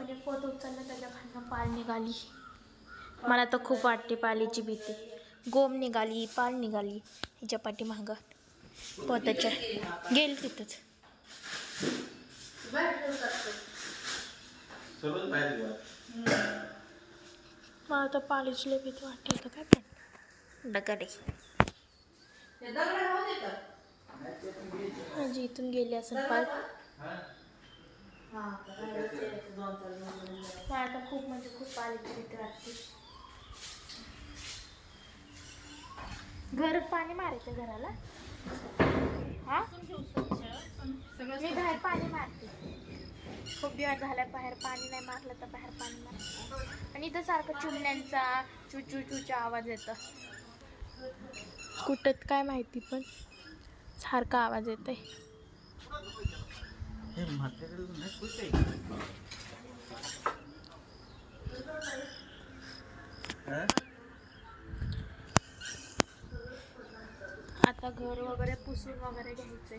एक पोत उचललं त्याच्या खालनं पाल निघाली. मला तर खूप वाटते पालीची भीती. गोम निघाली पाल निघाली हिच्या पाठीमागं. पोताच्या गेल तिथंच. मला तर पालीची लय भीती वाटते तर काय पण. डगाडे म्हणजे इथून गेली असं पाल. मला आता खूप म्हणजे खूप पालीची वाटते घर पाणी मारायचं घराला? हा? मी बाहेर पाणी मारते. खूप दिवस झाला बाहेर पाणी नाही मारलं तर बाहेर पाणी मार आणि इथं सारखं चुमण्यांचा चुचू चुचा चूचा आवाज येतो. कुठत काय माहिती पण सारखा आवाज येत आहे? आता घर वगैरे पुसून वगैरे घ्यायचंय.